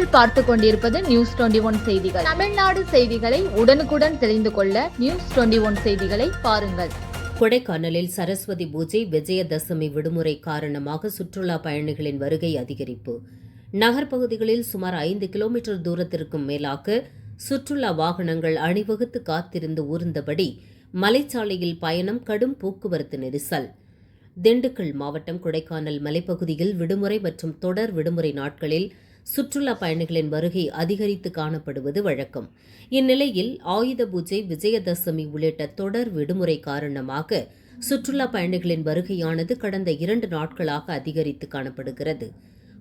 நீங்கள் பார்த்து கொண்டிருப்பது நியூஸ் டுவெண்டி ஒன் செய்திகள். தமிழ்நாடு செய்திகளை உடனுக்குடன் தெரிந்து கொள்ள நியூஸ் டுவெண்டி ஒன் செய்திகளை பாருங்கள். கொடைக்கானலில் சரஸ்வதி பூஜை விஜயதசமி விடுமுறை காரணமாக சுற்றுலா பயணிகளின் வருகை அதிகரிப்பு. நகர்ப்பகுதிகளில் சுமார் ஐந்து கிலோமீட்டர் தூரத்திற்கும் மேலாக சுற்றுலா வாகனங்கள் அணிவகுத்து காத்திருந்து ஊர்ந்தபடி மலைச்சாலையில் பயணம் கடும் போக்குவரத்து நெரிசல். திண்டுக்கல் மாவட்டம் கொடைக்கானல் மலைப்பகுதியில் விடுமுறை மற்றும் தொடர் விடுமுறை நாட்களில் சுற்றுலா பயணிகளின் வருகை அதிகரித்து காணப்படுவது வழக்கம். இந்நிலையில் ஆயுத பூஜை விஜயதசமி உள்ளிட்ட தொடர் விடுமுறை காரணமாக சுற்றுலா பயணிகளின் வருகையானது கடந்த இரண்டு நாட்களாக அதிகரித்து காணப்படுகிறது.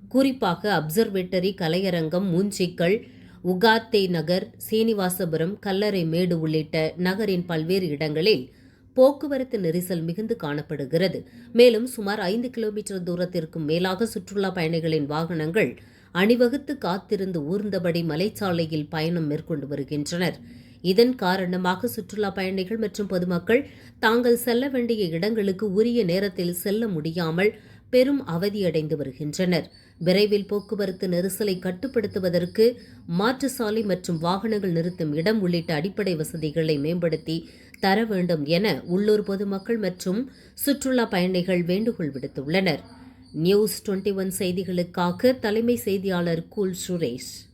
குறிப்பாக அப்சர்வேட்டரி கலையரங்கம் மூஞ்சிக்கல் உகாத்தே நகர் சீனிவாசபுரம் கல்லறை மேடு உள்ளிட்ட நகரின் பல்வேறு இடங்களில் போக்குவரத்து நெரிசல் மிகுந்து காணப்படுகிறது. மேலும் சுமார் ஐந்து கிலோமீட்டர் தூரத்திற்கும் மேலாக சுற்றுலா பயணிகளின் வாகனங்கள் அணிவகுத்து காத்திருந்து ஊர்ந்தபடி மலைச்சாலையில் பயணம் மேற்கொண்டு வருகின்றனர். இதன் காரணமாக சுற்றுலா பயணிகள் மற்றும் பொதுமக்கள் தாங்கள் செல்ல வேண்டிய இடங்களுக்கு உரிய நேரத்தில் செல்ல முடியாமல் பெரும் அவதியடைந்து வருகின்றனர். விரைவில் போக்குவரத்து நெரிசலை கட்டுப்படுத்துவதற்கு மாற்று சாலை மற்றும் வாகனங்கள் நிறுத்தும் இடம் உள்ளிட்ட அடிப்படை வசதிகளை மேம்படுத்தி தர வேண்டும் என உள்ளூர் பொதுமக்கள் மற்றும் சுற்றுலா பயணிகள் வேண்டுகோள் விடுத்துள்ளனர். நியூஸ் டுவெண்ட்டி ஒன் செய்திகளுக்காக தலைமை செய்தியாளர் கூல் சுரேஷ்.